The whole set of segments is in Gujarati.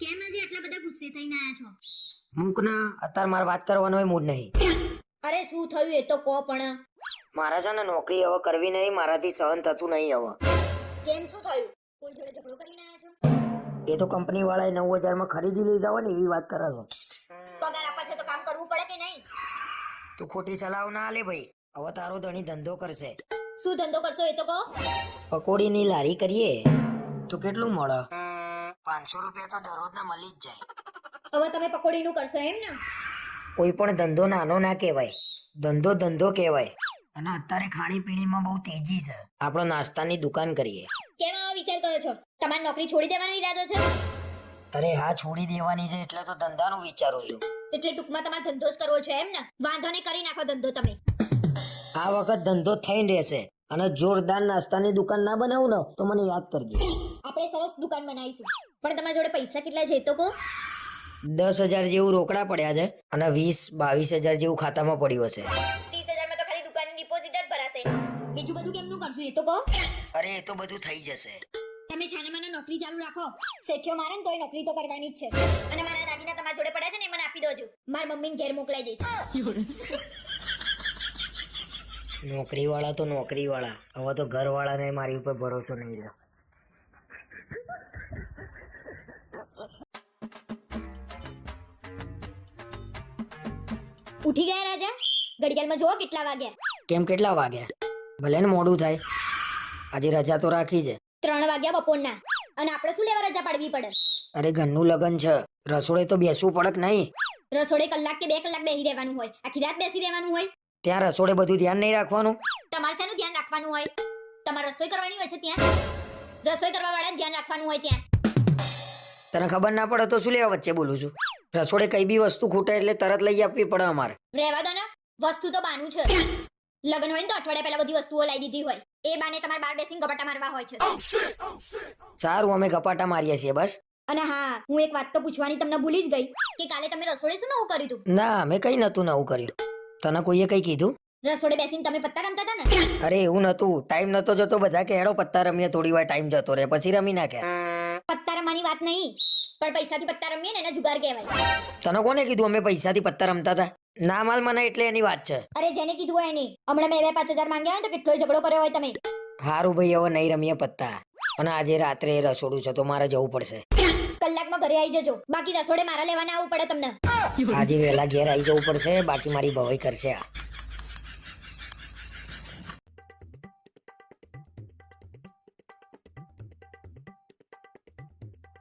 કેમ આજે આટલા બધા ગુસ્સે થઈને આયા છો? મૂકના અત્યારે મારે વાત કરવાનો મૂડ નહીં. અરે શું થયું એ તો કો પણ. મારા છે ને નોકરી હવે કરવી નહીં મારાથી સહન થતું નહીં હવે. કેમ શું થયું? કોઈ જોડે ઝઘડો કરીને આયા છો? એ તો કંપની વાળાએ નવ હજારમાં ખરીદી લીધા હોય ને એવી વાત કરે છો. પગાર આપવા છે તો કામ કરવું પડે કે નહીં? તું ખોટી સલાહ ના આલે ભાઈ. હવે તારો ધણી ધંધો કરશે. શું ધંધો કરશો એ તો કહો. પકોડીની લારી કરીએ. તો કેટલું મળે? પાંચસો રૂપિયા તો દરરોજના મળી જ જાય. હવે તમે પકોડીનું કરશો એમ ને? કોઈ પણ ધંધો નાનો ના કહેવાય ધંધો ધંધો કહેવાય. અને અત્યારે ખાણીપીણીમાં બહુ તેજી છે. આપણે નાસ્તાની દુકાન કરીએ. કેમ આવો વિચાર કરો છો? તમારી નોકરી છોડી દેવાનો ઈરાદો છે? અરે હા છોડી દેવાની છે એટલે તો ધંધાનું વિચારું છું. એટલે ટૂંકમાં તમારે ધંધો જ કરવો છે એમ ને? વાંધો નહીં કરી નાખો ધંધો તમે. આ વખત ધંધો થઈ રહેશે. અને જોરદાર નાસ્તાની દુકાન ના બનાવું ને તો મને યાદ કરજે. આપણે સરસ દુકાન બનાવીશું. પણ તમારા જોડે પૈસા કેટલા છે એ તો કહો. દસ હજાર જેવું રોકડા પડ્યા છે અને વીસ બાવીસ હજાર જેવું ખાતામાં પડ્યું હશે. ત્રીસ હજારમાં તો ખાલી દુકાનની ડિપોઝિટ જ ભરાશે. બીજું બધું કેમનું કરશું એ તો કહો. અરે એ તો બધું થઈ જશે. તમે છાને મને નોકરી ચાલુ રાખો. શેઠિયો મારે ને તોય નોકરી તો કરવાની જ છે. અને મારા દાગીના તમારા જોડે પડ્યા છે ને એ મને આપી દોજો. મારી મમ્મીને ઘેર મોકલાઈ દઈશ. નોકરી વાળા તો નોકરી વાળા હવે તો ઘર વાળાને મારી ઉપર ભરોસો નહીં રહ્યો. ઉઠી ગયા રાજા? ઘડિયાળમાં જુઓ કેટલા વાગ્યા કેમ કેટલા વાગ્યા ભલે ને મોડું થાય. આજે રજા તો રાખી છે. ત્રણ વાગ્યા બપોરના. અને આપણે શું લેવા રજા પાડવી પડે? અરે ઘરનું લગન છે. રસોડે તો બેસવું પડક નહીં? રસોડે કલાક કે બે કલાક બેસી રહેવાનું હોય. આખી રાત બેસી રહેવાનું હોય? ત્યાં રસોડે બધું ધ્યાન નહીં રાખવાનું? તમારે શાનું ધ્યાન રાખવાનું હોય? તમારે રસોઈ કરવાની હોય છે ત્યાં? રસોઈ કરવા વાળા ધ્યાન રાખવાનું હોય ત્યાં? તને ખબર ના પડે તો શું લેવા વચ્ચે બોલું છું? રસોડે કઈ બી વસ્તુ ખૂટે એટલે તરત લઈ આપવી પડે અમારે. રહેવા દો ને. વસ્તુ તો બાનું છે. લગ્ન હોય ને તો અઠવાડિયા પહેલા બધી વસ્તુઓ લઈ દીધી હોય. એ બાને તમારે બાર બેસીને ગપાટા મારવા હોય છે. સારું અમે ગપાટા મારીએ છીએ બસ. અને હા હું એક વાત તો પૂછવાની તમને ભૂલી જ ગઈ કે કાલે તમે રસોડે શું નવું કર્યું હતું? ના અમે કઈ નતું નવું કર્યું. તને કોઈએ કઈ કીધું? રસોડે બેસીને તમે પત્તા રમતા હતા ને? અરે એવું નતું ટાઈમ નતો જતો બધા કે હેડો પત્તા રમીએ થોડી વાર ટાઈમ જતો રહે પછી રમી નાખે. પત્તા રમવાની વાત નહીં. પણ પૈસાથી પત્તા રમીએ ને એને જુગાર કહેવાય. તને કોને કીધું અમે પૈસાથી પત્તા રમતા હતા? ના માલ મને એટલે એની વાત છે. અરે જેને કીધું હોય એની. હમણાં મેં બે પાંચ હજાર માંગ્યા હોય તો કેટલો ઝઘડો કર્યો હોય તમે. હારું ભાઈ હવે નહીં રમીએ પત્તા. અને આજે રાત્રે રસોડું છે તો મારે જવું પડશે. કલાકમાં ઘરે આવી જજો. બાકી રસોડે મારા લેવાના આવવું પડે તમને. આજે વહેલા ઘેર આવી જવું પડશે બાકી મારી ભવાઈ કરશે આ.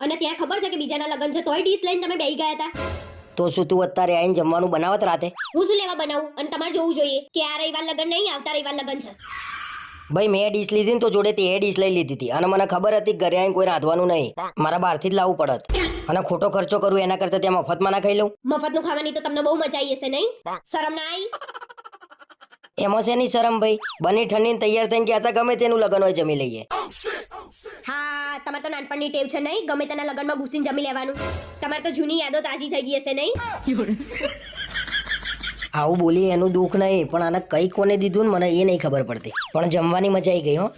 અને ત્યાં ખબર છે કે બીજાના લગ્ન છે તોય ડીશ લઈને તમે બેહી ગયા હતા. તો શું તું અત્યારે આઈને જમવાનું બનાવત રાતે? હું શું લેવા બનાવું? અને તમારે જોવું જોઈએ કે આ રવિવાર લગ્ન નહીં આવતા રવિવાર લગ્ન છે. ભાઈ મેં ડીશ લીધી ને તો જોડે તે ડીશ લઈ લીધી હતી. અને મને ખબર હતી કે ઘરે આવીને કોઈ રાંધવાનું નહીં. મારા બહારથી જ લાવવું પડત. અને ખોટો ખર્ચો કરું એના કરતા ત્યાં મફતમાં ના ખાઈ લઉં? મફતનું ખાવાની તો તમને બહુ મજા આવી હશે નહીં? શરમ ના આવી એમાં શેની શરમ ભાઈ? બની ઠંડી તૈયાર થઈને ગયા હતા ગમે તેનું લગન હોય જમી લઈએ. હા તમારે તો નાનપણની ટેવ છે નહીં? ગમે તેના લગ્નમાં ઘૂસીને જમી લેવાનું. તમારે તો જૂની યાદો તાજી થઈ ગઈ હશે નહીં? આવું બોલી એનું દુઃખ નહીં પણ આને કઈ કોને દીધું ને મને એ નહીં ખબર પડતી. પણ જમવાની મજા આવી ગઈ હો.